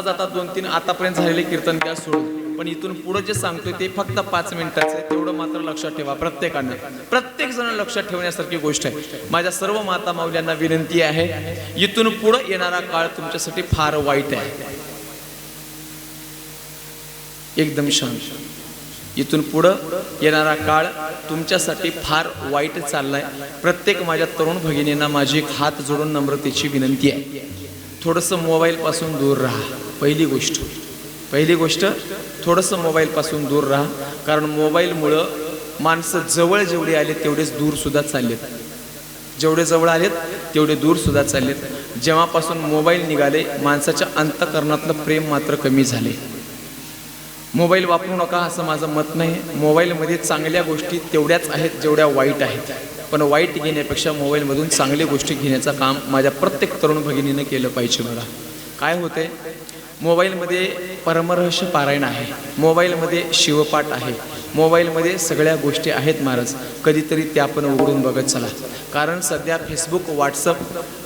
जाता जाता दोन तीन आतापर्यंत झालेले कीर्तन त्या सोडून. पण इथून पुढे जे सांगतोय ते फक्त पाच मिनिटाचं आहे. तेवढं मात्र लक्षात ठेवा प्रत्येकानं. प्रत्येक जण लक्षात ठेवण्यासारखी गोष्ट आहे. माझ्या सर्व माता माऊल्यांना विनंती आहे इथून पुढे येणारा काळ तुमच्यासाठी फार वाईट आहे. एकदम शांत. इथून पुढं येणारा काळ तुमच्यासाठी फार वाईट चाललाय. प्रत्येक माझ्या तरुण भगिनींना माझी एक हात जोडून नम्रतेची विनंती आहे. थोडंसं मोबाईलपासून दूर राहा. पहिली गोष्ट. पहिली गोष्ट थोडंसं मोबाईलपासून दूर राहा. कारण मोबाईलमुळं माणसं जवळ जेवढे आले तेवढेच दूरसुद्धा चाललेत. जेवढे जवळ आलेत तेवढे दूरसुद्धा चाललेत. जेव्हापासून मोबाईल निघाले माणसाच्या अंतकरणातलं प्रेम मात्र कमी झाले. मोबाईल वापरू नका असं माझं मत नाही. मोबाईलमध्ये चांगल्या गोष्टी तेवढ्याच आहेत जेवढ्या वाईट आहेत. पण वाईट घेण्यापेक्षा मोबाईलमधून चांगल्या गोष्टी घेण्याचं काम माझ्या प्रत्येक तरुण भगिनीनं केलं पाहिजे मला काय होते मोबाईलमध्ये परमरहस्य पारायण आहे. मोबाईलमध्ये शिवपाठ आहे. मोबाईलमध्ये सगळ्या गोष्टी आहेत महाराज. कधीतरी त्या आपण उघडून बघत चला. कारण सध्या फेसबुक व्हॉट्सअप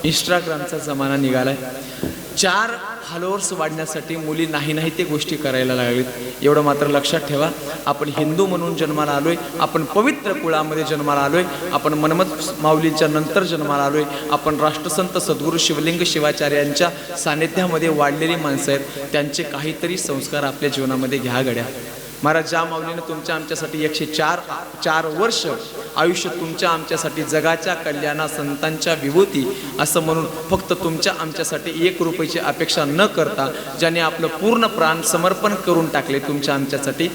इंस्टाग्रामचा जमाना निघाला आहे चार फॉलोअर्स वाढण्यासाठी मुली नाही नाही ते गोष्टी करायला लागलीत. एवढं मात्र लक्षात ठेवा. आपण हिंदू म्हणून जन्माला आलोय. आपण पवित्र कुळामध्ये जन्माला आलोय. आपण मनमत माऊलींच्या नंतर जन्माला आलोय. आपण राष्ट्रसंत सद्गुरू शिवलिंग शिवाचार्यांच्या सानिध्यामध्ये वाढलेली माणसं आहेत. त्यांचे काहीतरी संस्कार आपल्या जीवनामध्ये घ्या गड्या. महाराज ज्या माऊलीनं तुमच्या आमच्यासाठी एकशे चार चार वर्ष आयुष्य तुमच्या आमच्यासाठी जगाच्या कल्याणा संतांच्या विभूती असं म्हणून फक्त तुमच्या आमच्यासाठी एक रुपयाची अपेक्षा न करता ज्याने आपलं पूर्ण प्राण समर्पण करून टाकले तुमच्या आमच्यासाठी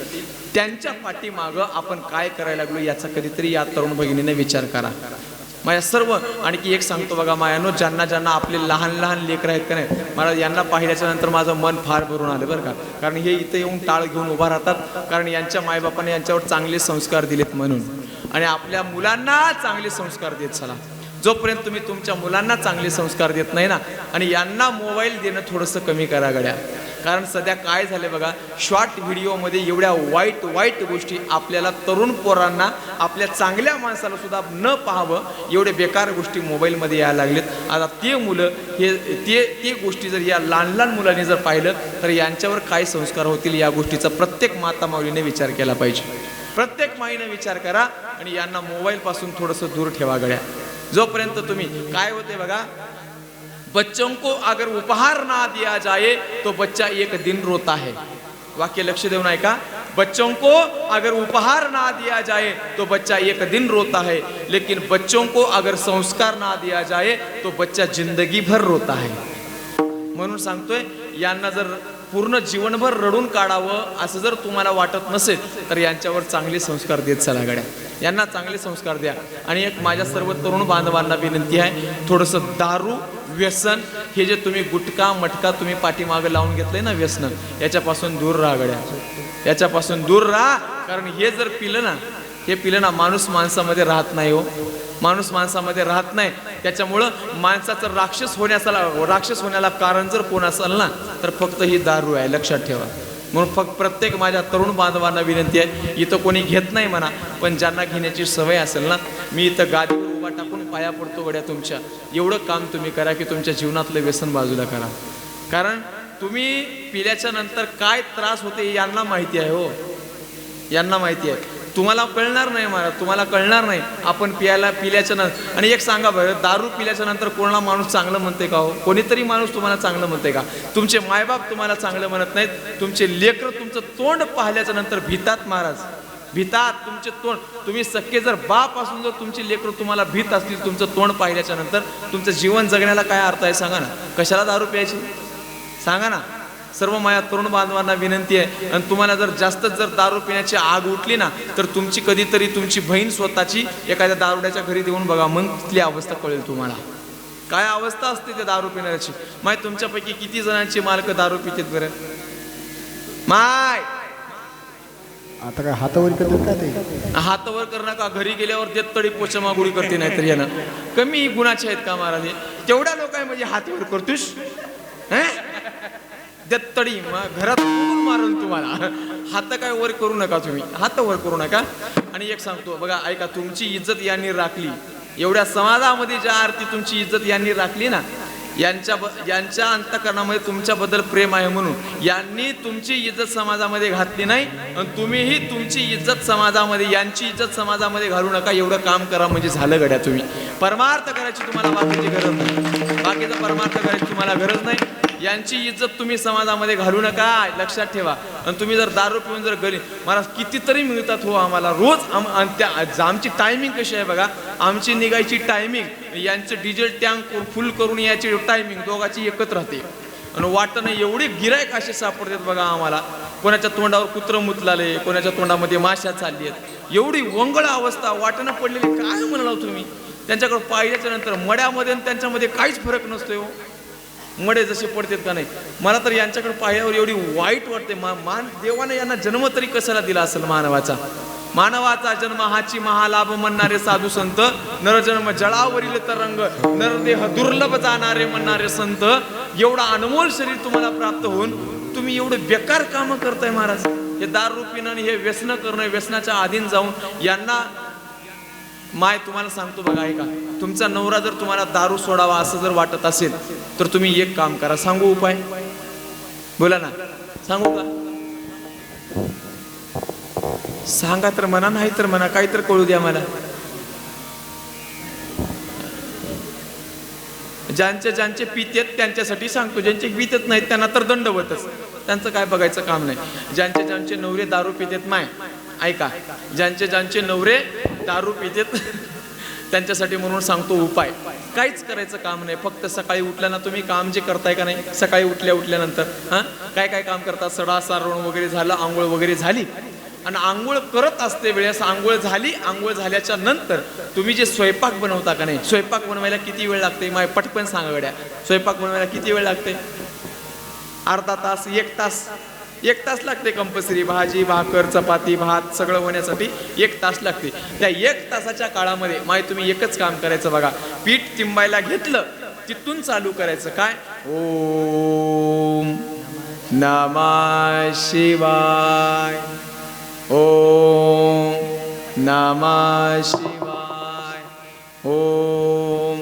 त्यांच्या पाठीमागं आपण काय करायला लागलो याचा कधीतरी या तरुण भगिनीने विचार करा. माझ्या सर्व आणखी एक सांगतो बघा मायानो ज्यांना ज्यांना आपले लहान लहान लेकरं आहेत का नाही मला यांना पाहिल्याच्या नंतर माझं मन फार भरून आलं बरं का. कारण हे इथं येऊन टाळ घेऊन उभा राहतात कारण यांच्या मायबापाने यांच्यावर चांगले संस्कार दिलेत म्हणून. आणि आपल्या मुलांना चांगले संस्कार देत चला. जोपर्यंत तुम्ही तुमच्या मुलांना चांगले संस्कार देत नाही ना आणि यांना मोबाईल देणं थोडंसं कमी करा गड्या. कारण सध्या काय झालं बघा शॉर्ट व्हिडिओमध्ये एवढ्या वाईट वाईट गोष्टी आपल्याला तरुण पोरांना आपल्या चांगल्या माणसाला सुद्धा न पाहावं एवढे बेकार गोष्टी मोबाईलमध्ये यायला लागलेत. आता ते मुलं हे ते ते गोष्टी जर या लहान लहान मुलांनी जर पाहिलं तर यांच्यावर काय संस्कार होतील या गोष्टीचा प्रत्येक माता माऊलीने विचार केला पाहिजे. प्रत्येक माईने विचार करा आणि यांना मोबाईलपासून थोडंसं दूर ठेवा गड्या. जोपर्यंत तुम्ही काय होते बघा बच्चों को अगर उपहार ना दिया जाए तो बच्चा एक दिन रोता है। वाक्य लक्ष देऊन ऐका बच्चों को अगर उपहार ना दिया जाए तो बच्चा एक दिन रोता है। लेकिन बच्चों को अगर संस्कार ना दिया जाए तो बच्चा जिंदगी भर रोता है। म्हणून सांगतोय यांना जर पूर्ण जीवनभर रडून काढावं असं जर तुम्हाला वाटत नसेल तर यांच्यावर चांगले संस्कार देत चला गड्या. यांना चांगले संस्कार द्या. आणि एक माझ्या सर्व तरुण बांधवांना विनंती आहे थोडंसं दारू व्यसन हे जे तुम्ही गुटखा मटका तुम्ही पाठीमागं लावून घेतलंय ना व्यसन याच्यापासून दूर राहा गड्या. याच्यापासून दूर राहा कारण हे जर पिलं ना हे पिलं ना माणूस माणसामध्ये राहत नाही हो. माणूस माणसामध्ये राहत नाही. त्याच्यामुळं माणसाचं राक्षस होण्याचा राक्षस होण्याला कारण जर कोण असेल ना तर फक्त ही दारू आहे लक्षात ठेवा. म्हणून फक्त प्रत्येक माझ्या तरुण बांधवांना विनंती आहे इथं कोणी घेत नाही म्हणा पण ज्यांना घेण्याची सवय असेल ना मी इथं गादी उभा टाकून पाया पडतो गड्या तुमच्या. एवढं काम तुम्ही करा की तुमच्या जीवनातलं व्यसन बाजूला करा. कारण तुम्ही पिल्याच्या नंतर काय त्रास होते यांना माहिती आहे हो. यांना माहिती आहे. तुम्हाला कळणार नाही महाराज तुम्हाला कळणार नाही. आपण पियाला पिल्याच्या नंतर आणि एक सांगा बरं दारू पिल्याच्या नंतर कोणाला माणूस चांगलं म्हणते का हो? कोणीतरी माणूस तुम्हाला चांगलं म्हणते का? तुमचे मायबाप तुम्हाला चांगलं म्हणत नाहीत. तुमचे लेकर तुमचं तोंड पाहिल्याच्या नंतर भीतात महाराज. भीतात तुमचे तोंड तुम्ही सख्खे जर बाप असून जर तुमची लेकरं तुम्हाला भीत असतील तुमचं तोंड पाहिल्याच्या नंतर तुमचं जीवन जगण्याला काय अर्थ आहे सांगा ना. कशाला दारू प्यायची? सांगा ना. सर्व माझ्या तरुण बांधवांना विनंती आहे आणि तुम्हाला जर जास्तच जर दारू पिण्याची आग उठली ना तर तुमची कधीतरी तुमची बहीण स्वतःची एखाद्या दारुड्याच्या घरी देऊन बघा मग तिथली अवस्था कळेल तुम्हाला. काय अवस्था असते त्या दारू पिण्याची माय तुमच्यापैकी किती जणांची मालक दारू पितात बरं? माय! आता काय हातावर करतात का ते? हातावर कर नका घरी गेल्यावर देत तडी पोचमागुडी करते नाहीतर यानं. कमी गुणाचे आहेत का महाराज? तेवढ्या लोक आहे म्हणजे हातावर करतोस देत तडी मग घरात मारून तुम्हाला. हात काय वर करू नका तुम्ही. हात वर करू नका. आणि एक सांगतो बघा ऐका तुमची इज्जत यांनी राखली. एवढ्या समाजामध्ये ज्या आरती तुमची इज्जत यांनी राखली ना यांच्या यांच्या अंतकरणामध्ये तुमच्याबद्दल प्रेम आहे म्हणून. यांनी तुमची इज्जत समाजामध्ये घातली नाही आणि तुम्हीही तुमची इज्जत समाजामध्ये यांची इज्जत समाजामध्ये घालू नका एवढं काम करा म्हणजे झालं गड्या तुम्ही. परमार्थ करायची तुम्हाला बाकीची गरज नाही. बाकीचा परमार्थ करायची तुम्हाला गरज नाही. यांची इज्जत तुम्ही समाजामध्ये घालू नका. लक्षात ठेवा. आणि तुम्ही जर दारू पिऊन जर घरी मला कितीतरी मिळतात हो आम्हाला. रोज आम आणि त्या आमची टायमिंग कशी आहे बघा. आमची निघायची टायमिंग यांचं डिझेल टँक फुल करून याची टायमिंग दोघाची एकत्र राहते. आणि वाटणं एवढी एवढे गिरायक असे सापडतात बघा आम्हाला. कोणाच्या तोंडावर कुत्रं मुतलाले कोणाच्या तोंडामध्ये माश्या चालली आहेत एवढी वंगळ अवस्था वाटणं पडलेली काय म्हणाला तुम्ही? त्यांच्याकडे पाहिल्याच्या नंतर मड्यामध्ये आणि त्यांच्यामध्ये काहीच फरक नसतो हो. मडे जसे पडतात का नाही? मला तर यांच्याकडे पाहिल्यावर एवढी वाईट वाटते. मा मान देवाने यांना जन्म तरी कशाला दिला असेल मानवाचा? मानवाचा जन्म हाची महालाभ म्हणणारे साधू संत नरजन्म जळावरील तरंग नरदेह दुर्लभ जाणारे म्हणणारे संत एवढा अनमोल शरीर तुम्हाला प्राप्त होऊन तुम्ही एवढे बेकार कामं करताय महाराज. हे दारू पिणं आणि हे व्यसन करणं व्यसनाच्या अधीन जाऊन यांना माय तुम्हाला सांगतो बघा ऐका. तुमचा नवरा जर तुम्हाला दारू सोडावा असं जर वाटत असेल तर तुम्ही एक काम करा. सांगू उपाय? बोला ना. सांगू का? सांगा तर म्हणा नाही तर म्हणा काही तर कळू द्या मला. ज्यांचे ज्यांचे पितेत त्यांच्यासाठी सांगतो. ज्यांचे पितेत नाहीत त्यांना तर दंडवतच त्यांचं काय बघायचं काम नाही. ज्यांचे ज्यांचे नवरे दारू पितेत माय ऐका. ज्यांचे ज्यांचे नवरे दारू पितेत त्यांच्यासाठी म्हणून सांगतो उपाय. काहीच करायचं काम नाही. फक्त सकाळी उठल्यानं तुम्ही काम जे करताय का नाही सकाळी उठल्या उठल्यानंतर हां? काय काय काम करतात सडा सारवण वगैरे झालं आंघोळ वगैरे झाली. आणि आंघोळ करत असते वेळेस आंघोळ झाली आंघोळ झाल्याच्यानंतर तुम्ही जे स्वयंपाक बनवता का नाही स्वयंपाक बनवायला किती वेळ लागते? माय पटकन सांगा गड्या. स्वयंपाक बनवायला किती वेळ लागते? अर्धा तास एक तास. एक तास लागते कंपल्सरी भाजी भाकर चपाती भात सगळं होण्यासाठी एक तास लागते. त्या एक तासाच्या काळामध्ये माय तुम्ही एकच काम करायचं बघा. पीठ तिंबायला घेतलं तिथून चालू करायचं. काय? ओम नमा शिवाय. ओम नमः शिवाय. ओम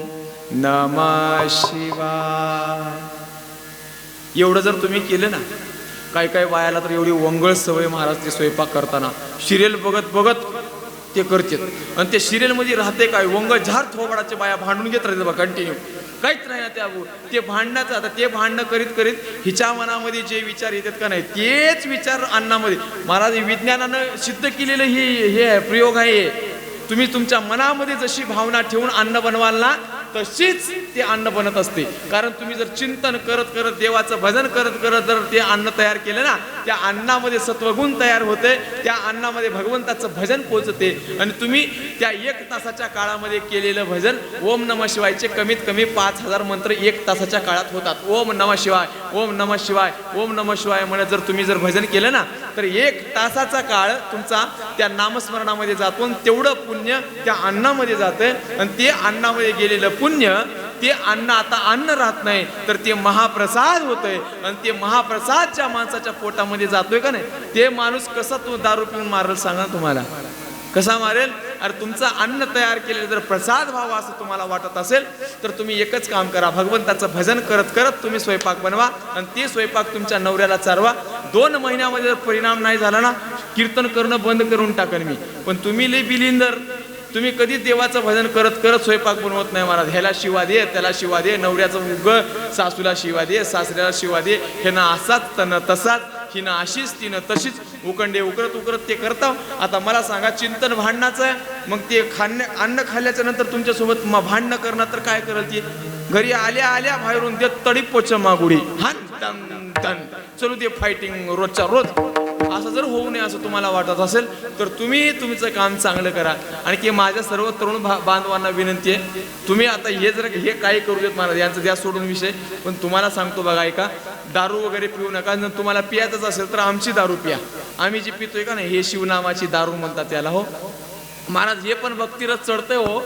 नमः शिवाय. एवढं जर तुम्ही केलं ना काही काही बायाला तर एवढी वंगळ सवय महाराज ते स्वयंपाक करताना. सिरियल बघत बघत ते करतात. आणि ते सिरियलमध्ये राहते काय? वंगळ झार थोबाडाच्या बाया भांडून घेत राहते बा कंटिन्यू काहीच नाही ना त्या ते भांडणाचं आता ते भांडणं करीत करीत हिच्या मनामध्ये जे विचार येतात का नाही तेच विचार अन्नामध्ये. महाराज विज्ञानानं सिद्ध केलेलं हे हे आहे, प्रयोग आहे. हे. तुम्ही तुमच्या मनामध्ये जशी भावना ठेवून अन्न बनवाल ना तशीच ते अन्न बनत असते. कारण तुम्ही जर चिंतन करत करत देवाचं भजन करत करत जर ते अन्न तयार केलं ना त्या अन्नामध्ये सत्वगुण तयार होते त्या अन्नामध्ये भगवंताचं भजन पोचते. आणि तुम्ही त्या एक तासाच्या काळामध्ये केलेलं भजन ओम नम शिवायचे कमीत कमी पाच हजार मंत्र एक तासाच्या काळात होतात. ओम नम शिवाय ओम नम शिवाय ओम नम शिवाय म्हणत जर तुम्ही जर भजन केलं ना तर एक तासाचा काळ तुमचा त्या नामस्मरणामध्ये जातो आणि तेवढं पुण्य त्या अन्नामध्ये जातं. आणि ते अन्नामध्ये गेलेलं पुण्य पुण्य ते अन्न आता अन्न राहत नाही तर ते महाप्रसाद होतंय. आणि ते महाप्रसाद ज्या माणसाच्या पोटामध्ये जातोय का नाही ते माणूस कसा तो दारू पिऊन मारेल सांगा तुम्हाला. कसा मारेल? अरे तुमचं अन्न तयार केलेलं जर प्रसाद व्हावा असं तुम्हाला वाटत असेल तर तुम्ही एकच काम करा. भगवंताचं भजन करत करत तुम्ही स्वयंपाक बनवा आणि ते स्वयंपाक तुमच्या नवऱ्याला चारवा. दोन महिन्यामध्ये जर परिणाम नाही झाला ना कीर्तन करणं बंद करून टाकेन मी. पण तुम्ही लई बिलिंदर. तुम्ही कधीच देवाचं भजन करत करत स्वयंपाक बनवत नाही महाराज. ह्याला शिवा दे त्याला शिवा दे नवऱ्याचं उग सासूला शिवा दे सासऱ्याला शिवा दे. हे ना असाच तन तसाच हिनं अशीच तिनं तशीच. उकंडे उकरत उकरत ते करता. आता मला सांगा चिंतन भांडणाचं आहे मग ते खाण्या अन्न खाल्ल्याच्या नंतर तुमच्यासोबत मग भांडणं करणं तर काय करत ती? घरी आल्या आल्या बाहेरून देत तडी पोच मागुडी. हान टन टन चलू दे फायटिंग रोजच्या रोज. असं जर होऊ नये असं तुम्हाला वाटत असेल तर तुम्ही तुमचं काम चांगलं करा. आणि की माझ्या सर्व तरुण भा- बांधवांना विनंती आहे तुम्ही आता हे जर हे काही करू देत मला यांचं द्या सोडून विषय पण तुम्हाला सांगतो बघा ऐका दारू वगैरे पिऊ नका जर तुम्हाला पियाचंच असेल तर आमची दारू पिया. आम्ही जी पितोय का नाही हे शिवनामाची दारू म्हणतात त्याला हो. महाराज हे पण भक्तीरथ चढतंय हो.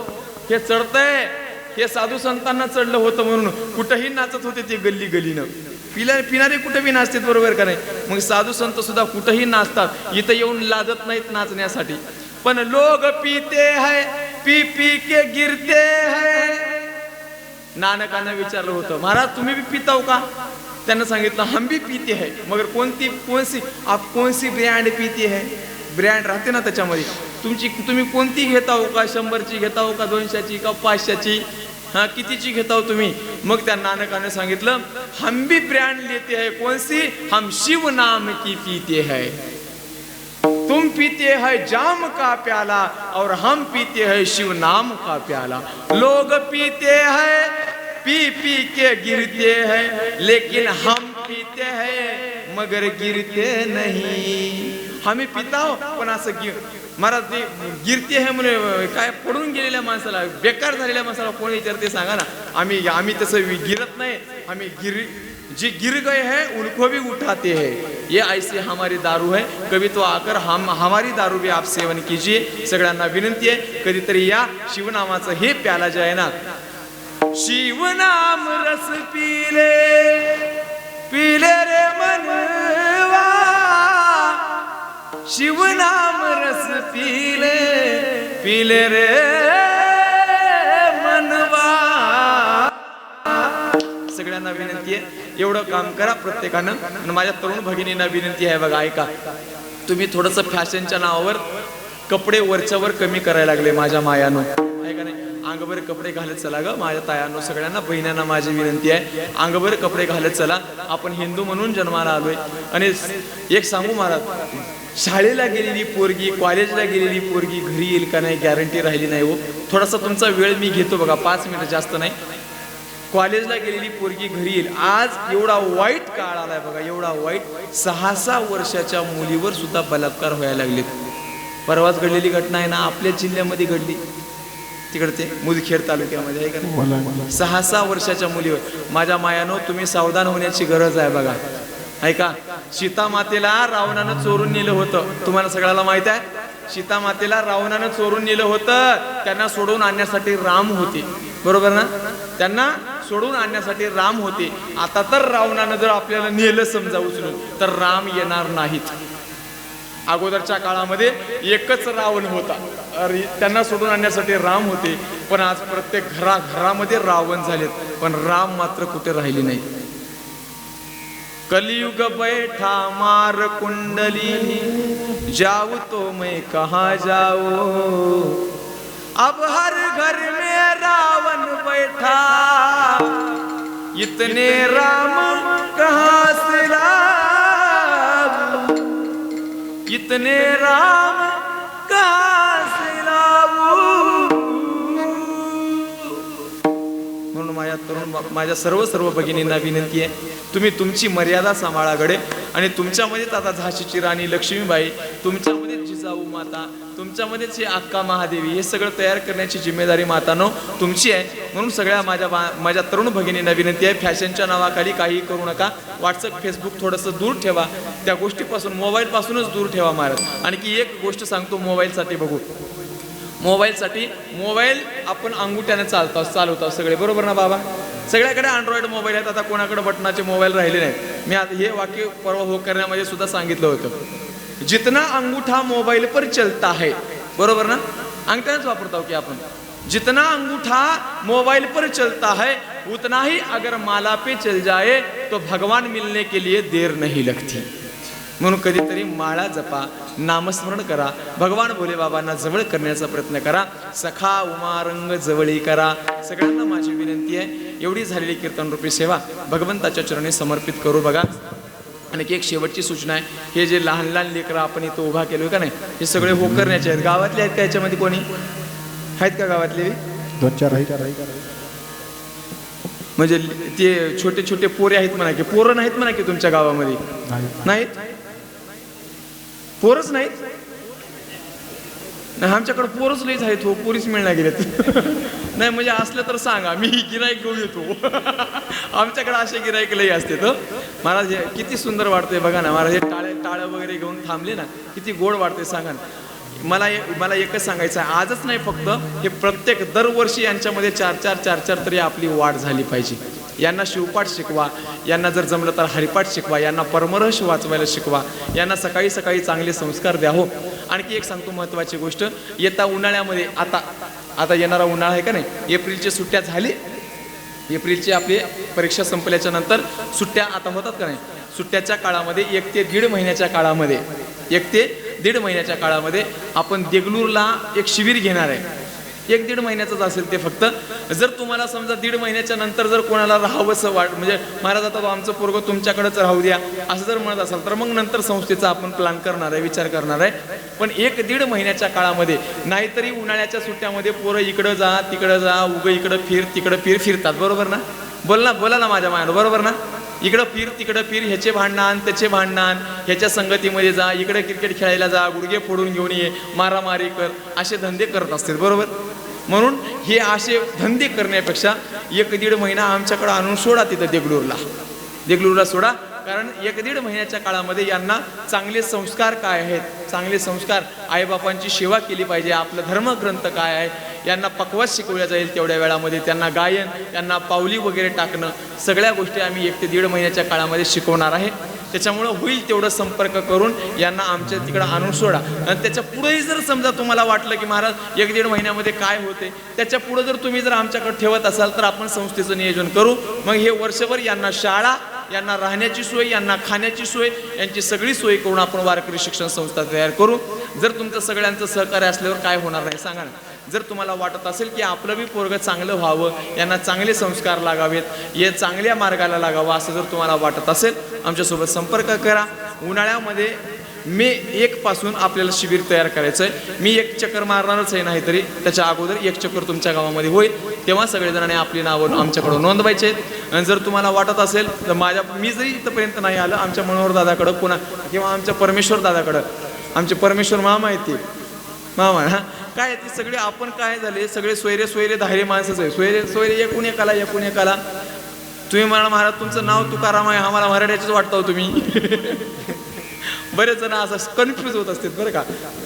हे चढतंय. हे साधू संतांना चढलं होतं म्हणून कुठंही नाचत होते ते गल्ली गलीनं पिला पिणारे कुठे बी नाचतात बरोबर का नाही? मग साधू संत सुद्धा कुठंही नाचतात इथं येऊन लाजत नाहीत नाचण्यासाठी. पण लोग पीते है पी पी के गिरते है. नानकानं विचारलं होतं महाराज तुम्ही बी पिताव का? त्यांना सांगितलं हम भी पीते है. मगर कोणती कोणसी आप कोणसी ब्रँड पीते है? ब्रँड राहते ना त्याच्यामध्ये. तुमची तुम्ही कोणती घेता हो का? शंभरची घेता हो का? दोनशेची का पाचशेची? हा कितीची घेता हो तुम्ही? मग त्या नानकाने सांगितलं हम भी ब्रँड लेते है कोणसी हम शिव नाम की पीते है. तुम पीते है जाम का प्याला, और हम पीते हैं शिव नाम का प्याला। लोग पीते हैं, पी पी के गिरते हैं, लेकिन हम पीते हैं, मगर गिरते नहीं। आम्ही पिताव पण असं गिर महाराज ते गिरते आहे म्हणे काय पडून गेलेल्या माणसाला बेकार झालेल्या माणसाला कोणी विचारते सांगा ना. आम्ही आम्ही तसं गिरत नाही. आम्ही गिर जे गिर गए है उनको भी उठाते हैं. ये ऐसी हमारी दारू है. कभी तो आकर हम हमारी दारू भी आप सेवन कीजिए. सगळ्यांना विनंती आहे. कधीतरी या शिवनामाचं हे प्याला जे आहे ना. शिवनाम रस पीले पीले रे मन. शिवनाम रस पीले पीले रे मनवा. सगळ्यांना विनंती आहे एवढं काम करा प्रत्येकानं. आणि माझ्या तरुण भगिनींना विनंती आहे बघा ऐका. तुम्ही थोडंसं फॅशनच्या नावावर कपडे वरच्यावर कमी करायला लागले माझ्या मायानं. अंगभर कपडे घालत चला ग. माझ्या तायांनो सगळ्यांना बहिण्यांना माझी विनंती आहे. अंगभर कपडे घालत चला. आपण हिंदू म्हणून जन्माला आलोय. आणि एक सांगू महाराज शाळेला गेलेली पोरगी कॉलेजला गेलेली पोरगी घरी येईल का नाही गॅरंटी राहिली नाही हो. थोडासा तुमचा वेळ मी घेतो बघा पाच मिनिट जास्त नाही. कॉलेजला गेलेली पोरगी घरी येईल. आज एवढा वाईट काळ आलाय बघा एवढा वाईट. सहा सहा वर्षाच्या मुलीवर सुद्धा बलात्कार व्हायला लागलेत. परवाच घडलेली घटना आहे ना आपल्या जिल्ह्यामध्ये घडली. तिकडे ते मुदखेड तालुक्यामध्ये आहे का नाही? सहा सहा वर्षाच्या मुलीवर. माझ्या मायानो तुम्ही सावधान होण्याची गरज आहे बघा. ऐका सीता मातेला रावणानं चोरून नेलं होतं. तुम्हाला सगळ्याला माहीत आहे? सीता मातेला रावणानं चोरून नेलं होतं. त्यांना सोडून आणण्यासाठी राम होते. बरोबर ना? त्यांना सोडून आणण्यासाठी राम होते. आता तर रावणानं जर आपल्याला नेलं समजा उचलून तर राम येणार नाहीत. अगोदरच्या काळामध्ये एकच रावण होता. अरे त्यांना सोडून आणण्यासाठी राम होते पण आज प्रत्येक घरा घरामध्ये रावण झालेत पण राम मात्र कुठे राहिले नाही कलियुग बैठा मार कुंडली जाऊ तो मैं कहा जाओ अब हर घर में रावण बैठा इतने राम कहा से राम कितने राम का म्हणून माझ्या तरुण माझ्या सर्व सर्व भगिनींना विनंती आहे तुम्ही तुमची मर्यादा सांभाळाकडे आणि तुमच्यामध्येच आता झाशीची राणी लक्ष्मीबाई तुमच्यामध्ये माता तुमच्यामध्येच हे अक्का महादेवी हे सगळं तयार करण्याची जिम्मेदारी मातानो तुमची आहे. म्हणून सगळ्या माझ्या माझ्या तरुण भगिनींना विनंती आहे. फॅशनच्या नावाखाली काही करू नका. व्हॉट्सअप फेसबुक थोडंसं दूर ठेवा. त्या गोष्टीपासून मोबाईलपासूनच दूर ठेवा महाराज आणखी एक गोष्ट सांगतो मोबाईलसाठी बघू. मोबाईलसाठी मोबाईल आपण अंगुठ्याने चालतो चालवतो सगळे. बरोबर ना बाबा? सगळ्याकडे अँड्रॉइड मोबाईल आहेत. आता कोणाकडे बटनाचे मोबाईल राहिले नाहीत. मी आता हे वाक्य परवा हो करण्यामध्ये सुद्धा सांगितलं होतं. जितना अंगूठा मोबाईल पर चलता है बरोबर ना? अंगठ्यानेच वापरतो की आपण. जितना अंगूठा मोबाइल पर चलता है उतना ही अगर माला पे चल जाए तो भगवान मिलने के लिए देर नहीं लगती. म्हणून कधीतरी माळा जपा नामस्मरण करा. भगवान भोले बाबांना जवळ करण्याचा प्रयत्न करा. सखा उमारंग जवळी करा. सगळ्यांना माझी विनंती आहे. एवढी झालेली कीर्तन रूपी सेवा भगवंताच्या चरणी समर्पित करू बघा. आणि एक शेवटची सूचना आहे हे जे लहान लहान लेकरं आपण इथं उभा केलोय का नाही हे सगळे हो करण्याचे आहेत. गावातले आहेत का याच्यामध्ये कोणी? आहेत का गावातले? दोन चार म्हणजे ते छोटे छोटे पोरे आहेत म्हणा की पोरं नाहीत म्हणा की तुमच्या गावामध्ये? नाही नाहीत? पोरच नाहीत? नाही आमच्याकडं पोरच लईच आहेत हो पोरीच मिळणार गेलेत नाही म्हणजे असलं तर सांगा मी गिराईक घेऊन येतो. आमच्याकडे असे गिराईक लई असते तर महाराज जे किती सुंदर वाटतंय बघा ना महाराज हे टाळे टाळं वगैरे घेऊन थांबले ना किती गोड वाटते सांगा ना. मला मला एकच सांगायचं आहे आजच नाही फक्त हे प्रत्येक दरवर्षी यांच्यामध्ये चार चार चार चार तरी आपली वाढ झाली पाहिजे. यांना शिवपाठ शिकवा यांना जर जमलं तर हरिपाठ शिकवा यांना परमरहस्य वाचवायला शिकवा यांना सकाळी सकाळी चांगले संस्कार द्या हो. आणखी एक सांगतो महत्त्वाची गोष्ट येता उन्हाळ्यामध्ये आता आता येणारा उन्हाळा आहे का नाही? एप्रिलची सुट्ट्या झाली. एप्रिलची आपली परीक्षा संपल्याच्या नंतर सुट्ट्या आता होतात का नाही? सुट्ट्याच्या काळामध्ये एक ते दीड महिन्याच्या काळामध्ये एक ते दीड महिन्याच्या काळामध्ये आपण देगलूरला एक शिबिर घेणार आहे. एक दीड महिन्याचंच असेल ते फक्त. जर तुम्हाला समजा दीड महिन्याच्या नंतर जर कोणाला राहावंसं वाट म्हणजे महाराज आता आमचं पोरगं तुमच्याकडेच राहू द्या असं जर म्हणत असाल तर मग नंतर संस्थेचा आपण प्लॅन करणार आहे विचार करणार आहे. पण एक दीड महिन्याच्या काळामध्ये नाहीतरी उन्हाळ्याच्या सुट्ट्यामध्ये पोरं इकडं जा तिकडं जा उगं इकडं फिर तिकडं फिर फिरतात. बरोबर ना? बोल ना बोला ना माझ्या मायानं बरोबर ना? इकडं फिर तिकडं फिर ह्याचे भांडणान त्याचे भांडणान ह्याच्या संगतीमध्ये जा इकडे क्रिकेट खेळायला जा गुडघे फोडून घेऊन ये मारामारी कर असे धंदे करत असतील बरोबर? म्हणून हे असे धंदे करण्यापेक्षा एक दीड महिना आमच्याकडे आणून सोडा तिथं देगलूरला. देगलूरला सोडा कारण एक दीड महिन्याच्या काळामध्ये यांना चांगले संस्कार काय आहेत? चांगले संस्कार आईबापांची सेवा केली पाहिजे आपलं धर्मग्रंथ काय आहे? यांना पकवास शिकवल्या जाईल तेवढ्या वेळामध्ये. त्यांना गायन त्यांना पावली वगैरे टाकणं सगळ्या गोष्टी आम्ही एक ते दीड महिन्याच्या काळामध्ये शिकवणार आहे. त्याच्यामुळं होईल तेवढं संपर्क करून यांना आमच्या तिकडं आणून सोडा. आणि त्याच्या पुढेही जर समजा तुम्हाला वाटलं की महाराज एक दीड महिन्यामध्ये काय होते? त्याच्या पुढं जर तुम्ही जर आमच्याकडे ठेवत असाल तर आपण संस्थेचं नियोजन करू. मग हे वर्षभर यांना शाळा यांना राहण्याची सोय यांना खाण्याची सोय यांची सगळी सोय करून आपण वारकरी शिक्षण संस्था तयार करू. जर तुमचं सगळ्यांचं सहकार्य असल्यावर काय होणार नाही सांगा ना. जर तुम्हाला वाटत असेल की आपलं बी पोरगं चांगलं व्हावं यांना चांगले संस्कार लागावेत हे चांगल्या मार्गाला लागावं असं जर तुम्हाला वाटत असेल आमच्यासोबत संपर्क करा. उन्हाळ्यामध्ये मे एक पासून आपल्याला शिबिर तयार करायचं आहे मी एक चक्कर मारणारच आहे नाहीतरी त्याच्या अगोदर एक चक्कर तुमच्या गावामध्ये होईल. तेव्हा सगळेजणांनी आपली नावं आमच्याकडून नोंदवायचे आहेत. आणि जर तुम्हाला वाटत असेल तर माझ्या मी जरी इथंपर्यंत नाही आलं आमच्या मनोहर दादाकडं पुन्हा किंवा आमच्या परमेश्वर दादाकडं आमचे परमेश्वर मामा आहेत ते. मामा ना? काय ते सगळे आपण काय झाले? सगळे सोयरे सोयरे धारे माणसंच आहे सोयरे सोयरे एकूण एकाला एकूण एकाला. तुम्ही म्हणाल महाराज तुमचं नाव तुकाराम आहे आम्हाला मराठ्याचंच वाटतं हो तुम्ही. बरेच जण असं कन्फ्यूज होत असतात बरं का?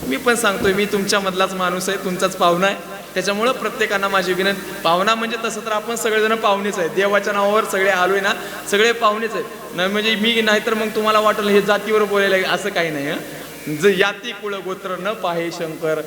मी पण सांगतोय मी तुमच्या मधलाच माणूस आहे तुमचाच पाहुणा आहे. त्याच्यामुळं प्रत्येकांना माझी विनंती पाहुणा म्हणजे तसं तर आपण सगळेजण पाहुणेच आहे देवाच्या नावावर सगळे आलोय ना सगळे पाहुणेच आहेत. नाही म्हणजे मी नाहीतर मग तुम्हाला वाटेल हे जातीवर बोलायला असं काही नाही हं? ज याती कुळ गोत्र न पाहे शंकर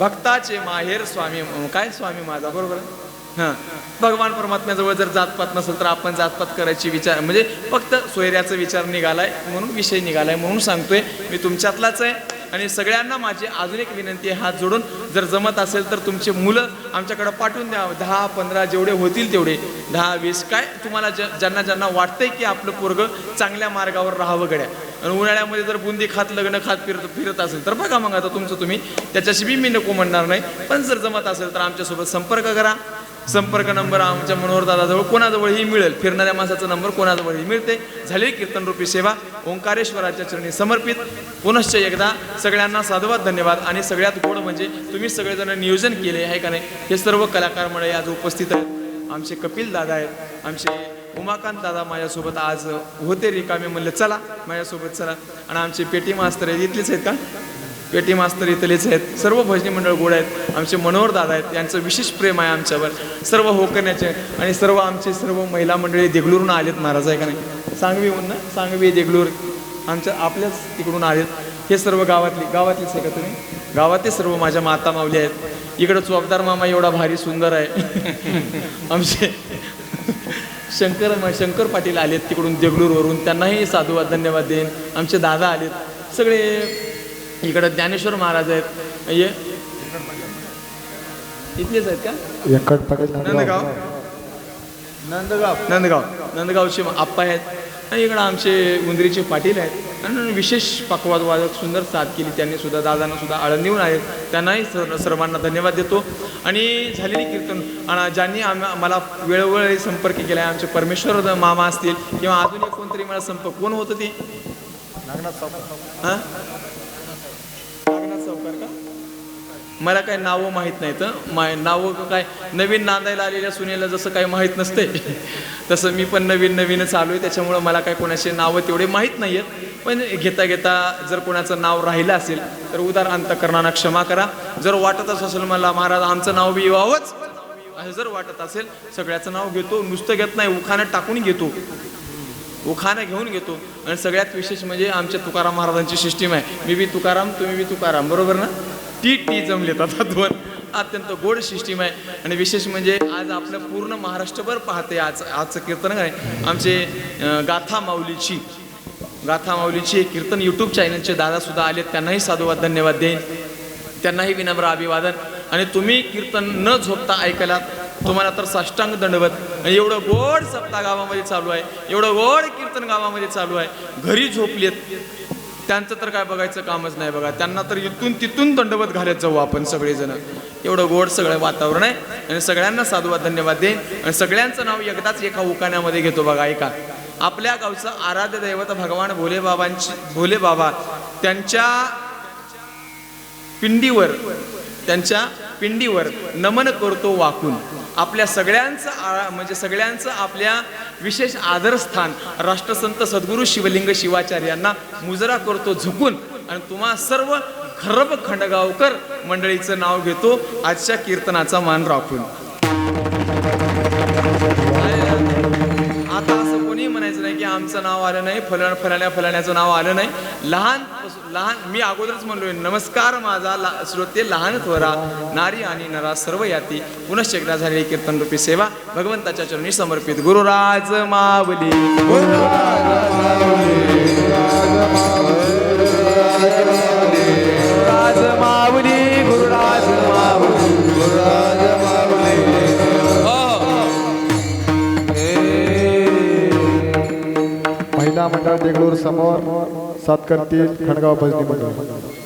भक्ताचे माहेर स्वामी काय स्वामी माझा बरोबर आहे? हां भगवान परमात्म्याजवळ जर जातपात नसेल तर आपण जातपात करायची विचार म्हणजे फक्त सोयऱ्याचा विचार निघालाय म्हणून विषय निघालाय म्हणून सांगतोय मी तुमच्यातलाच आहे आणि सगळ्यांना माझी अजून एक विनंती आहे हात जोडून जर जमत असेल तर तुमचे मुलं आमच्याकडे पाठवून द्या. दहा पंधरा जेवढे होतील तेवढे. दहा वीस काय तुम्हाला ज ज्यांना ज्यांना वाटतंय की आपलं पोरगं चांगल्या मार्गावर राहावं गड्या. आणि उन्हाळ्यामध्ये जर बुंदी खात लग्न खात फिरत फिरत असेल तर बघा मग आता तुमचं तुम्ही. त्याच्याशी बी मी नको म्हणणार नाही. पण जर जमत असेल तर आमच्यासोबत संपर्क करा. संपर्क नंबर आमच्या मनोहर दादाजवळ कोणाजवळही मिळेल. फिरणाऱ्या माणसाचा नंबर कोणाजवळही मिळते. झाली कीर्तनरूपी सेवा. ओंकारेश्वराच्या चरणी समर्पित. पुनश्च एकदा सगळ्यांना साधुवाद धन्यवाद आणि सगळ्यात गोड म्हणजे तुम्ही सगळेजण नियोजन केले आहे का नाही हे सर्व कलाकार मंडळी आज उपस्थित आहेत. आमचे कपिल दादा आहेत. आमचे उमाकांत दादा माझ्यासोबत आज होते रिकामे म्हणले चला माझ्यासोबत चला. आणि आमचे पेटी मास्तर आहेत इथलेच आहेत का? पेटी मास्तर इथलेच आहेत. सर्व भजनी मंडळ गोड आहेत. आमचे मनोहर दादा आहेत. यांचं विशेष प्रेम आहे आमच्यावर. सर्व होकण्याचे आणि सर्व आमचे सर्व महिला मंडळी देगलूरून आलेत. महाराज आहे का नाही? सांगवीहून ना? सांगवी देगलूर. आमच्या आपल्याच तिकडून आलेत. हे सर्व गावातली गावातलीच आहे का तुम्ही? गावातले सर्व माझ्या माता मावली आहेत. इकडं चोपदार मामा एवढा भारी सुंदर आहे. आमचे शंकर शंकर पाटील आलेत तिकडून देगलूरवरून. त्यांनाही साधुवाद धन्यवाद देईन. आमचे दादा आलेत. सगळे इकडं ज्ञानेश्वर महाराज आहेत. ये. इथलेच आहेत का? नंदगाव. नंदगाव. नंदगाव. नंदगावचे आप्पा आहेत. आणि इकडं आमचे उंदरीचे पाटील आहेत. आणि विशेष पकवाद वादक सुंदर साथ केली त्यांनी सुद्धा. दादांना सुद्धा आळंदीहून आहेत त्यांनाही सर्व सर्वांना धन्यवाद देतो. आणि झालेली कीर्तन आणि ज्यांनी आम मला वेळोवेळी संपर्क केला आहे आमचे परमेश्वर मामा असतील किंवा अजून एक कोणतरी मला संपर्क कोण होतं ती? हां? मला काय नावं माहीत नाहीत हं. मा नावं काय नवीन नांदायला आलेल्या सुनेला जसं काही माहीत नसते तसं मी पण नवीन नवीनच आलो आहे त्याच्यामुळं मला काय कोणाचे नावं तेवढे माहीत नाही आहेत पण घेता घेता जर कोणाचं नाव राहिलं असेल तर उदार अंतकरणानं क्षमा करा. जर वाटतच असेल मला महाराज आमचं नाव बी व्हावंच असं जर वाटत असेल सगळ्याचं नाव घेतो नुसतं घेत नाही उखाणं टाकून घेतो. उखाणं घेऊन घेतो. आणि सगळ्यात विशेष म्हणजे आमच्या तुकाराम महाराजांची सिस्टीम आहे मी बी तुकाराम तुम्ही बी तुकाराम. बरोबर ना? टी टी जमलेत आता दोन. अत्यंत गोड सिस्टीम आहे आणि विशेष म्हणजे आज आपलं पूर्ण महाराष्ट्रभर पाहते आज आजचं कीर्तन आहे आमचे गाथा माऊलीची. गाथा माऊलीची एक कीर्तन यूट्यूब चॅनलचे दादासुद्धा आले त्यांनाही साधुवाद धन्यवाद देईन. त्यांनाही विनम्र अभिवादन. आणि तुम्ही कीर्तन न झोपता ऐकायला तुम्हाला तर साष्टांग दंडवत. आणि एवढं गोड सप्ताह गावामध्ये चालू आहे. एवढं गोड कीर्तन गावामध्ये चालू आहे. घरी झोपलेत. त्यांचं तर काय बघायचं कामच नाही बघा. त्यांना तर इथून तिथून दंडवत घालत जाऊ आपण सगळेजण. एवढं गोड सगळं वातावरण आहे. आणि सगळ्यांना साधुवाद धन्यवाद देईन. आणि सगळ्यांचं नाव एकदाच एका उकाण्यामध्ये घेतो बघा ऐका. आपल्या गावचं आराध्य दैवत भगवान भोले बाबांची भोले बाबा त्यांच्या पिंडीवर त्यांच्या पिंडीवर नमन करतो वाकून. आपल्या सगळ्यांचं आ- म्हणजे सगळ्यांचं आपल्या विशेष आदरस्थान राष्ट्रसंत सद्गुरू शिवलिंग शिवाचार्यांना मुजरा करतो झुकून. आणि तुम्हा सर्व खरब खंडगावकर मंडळीचं नाव घेतो. आजच्या कीर्तनाचा मान राखून. कोणी म्हणायचं नाही की आमचं नाव आलं नाही फलन फलाण्या फलाण्याचं नाव आलं नाही. लहान लहान मी अगोदरच म्हणलोय नमस्कार माझा ला, श्रोते लहान थोरा नारी आणि नरा सर्व याती. पुनश्च एकदा झालेली कीर्तन रूपी सेवा भगवंताच्या चरणी समर्पित. गुरुराज मावली. महिला देगलूर समोर सात करतील खडगाव भजनी मंडळ.